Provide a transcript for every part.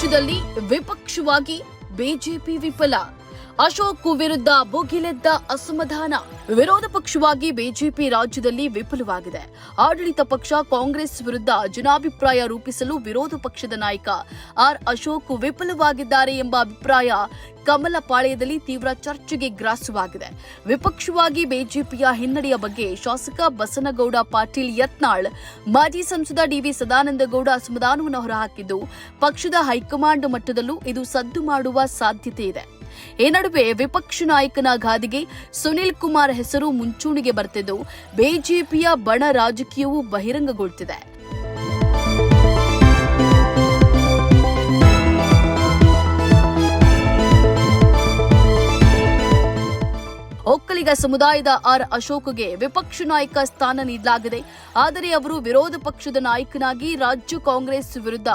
ರಾಜ್ಯದಲ್ಲಿ ವಿಪಕ್ಷವಾಗಿ ಬಿಜೆಪಿ ವಿಫಲ. ಅಶೋಕ್ ವಿರುದ್ಧ ಭುಗಿಲೆದ್ದ ಅಸಮಾಧಾನ. ವಿರೋಧ ಪಕ್ಷವಾಗಿ ಬಿಜೆಪಿ ರಾಜ್ಯದಲ್ಲಿ ವಿಫಲವಾಗಿದೆ. ಆಡಳಿತ ಪಕ್ಷ ಕಾಂಗ್ರೆಸ್ ವಿರುದ್ಧ ಜನಾಭಿಪ್ರಾಯ ರೂಪಿಸಲು ವಿರೋಧ ಪಕ್ಷದ ನಾಯಕ ಆರ್ ಅಶೋಕ್ ವಿಫಲವಾಗಿದ್ದಾರೆ ಎಂಬ ಅಭಿಪ್ರಾಯ ಕಮಲ ಪಾಳೆಯದಲ್ಲಿ ತೀವ್ರ ಚರ್ಚೆಗೆ ಗ್ರಾಸವಾಗಿದೆ. ವಿಪಕ್ಷವಾಗಿ ಬಿಜೆಪಿಯ ಹಿನ್ನಡೆಯ ಬಗ್ಗೆ ಶಾಸಕ ಬಸನಗೌಡ ಪಾಟೀಲ್ ಯತ್ನಾಳ್, ಮಾಜಿ ಸಂಸದ ಡಿವಿ ಸದಾನಂದಗೌಡ ಅಸಮಾಧಾನವನ್ನು ಹೊರಹಾಕಿದ್ದು, ಪಕ್ಷದ ಹೈಕಮಾಂಡ್ ಮಟ್ಟದಲ್ಲೂ ಇದು ಸದ್ದು ಮಾಡುವ ಸಾಧ್ಯತೆ ಇದೆ. ಈ ನಡುವೆ ವಿಪಕ್ಷ ನಾಯಕನ ಗಾದಿಗೆ ಸುನಿಲ್ ಕುಮಾರ್ ಹೆಸರು ಮುಂಚೂಣಿಗೆ ಬರ್ತಿದ್ದು. ಬಿಜೆಪಿಯ ಬಣ ರಾಜಕೀಯವೂ ಬಹಿರಂಗಗೊಳ್ತಿದೆ. ಒಕ್ಕಲಿಗ ಸಮುದಾಯದ ಆರ್ ಅಶೋಕ್ಗೆ ವಿಪಕ್ಷ ನಾಯಕ ಸ್ಥಾನ ನೀಡಲಾಗಿದೆ. ಆದರೆ ಅವರು ವಿರೋಧ ಪಕ್ಷದ ನಾಯಕನಾಗಿ ರಾಜ್ಯ ಕಾಂಗ್ರೆಸ್ ವಿರುದ್ಧ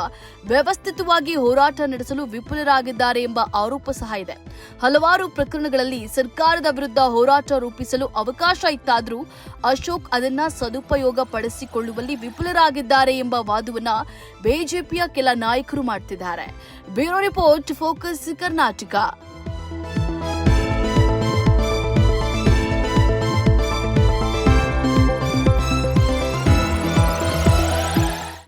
ವ್ಯವಸ್ಥಿತವಾಗಿ ಹೋರಾಟ ನಡೆಸಲು ವಿಫಲರಾಗಿದ್ದಾರೆ ಎಂಬ ಆರೋಪ ಸಹ ಇದೆ. ಹಲವಾರು ಪ್ರಕರಣಗಳಲ್ಲಿ ಸರ್ಕಾರದ ವಿರುದ್ಧ ಹೋರಾಟ ರೂಪಿಸಲು ಅವಕಾಶ ಇತ್ತಾದರೂ ಅಶೋಕ್ ಅದನ್ನ ಸದುಪಯೋಗ ಪಡಿಸಿಕೊಳ್ಳುವಲ್ಲಿ ವಿಫಲರಾಗಿದ್ದಾರೆ ಎಂಬ ವಾದವನ್ನ ಬಿಜೆಪಿಯ ಕೆಲ ನಾಯಕರು ಮಾಡ್ತಿದ್ದಾರೆ. Bureau report, focus, Karnataka.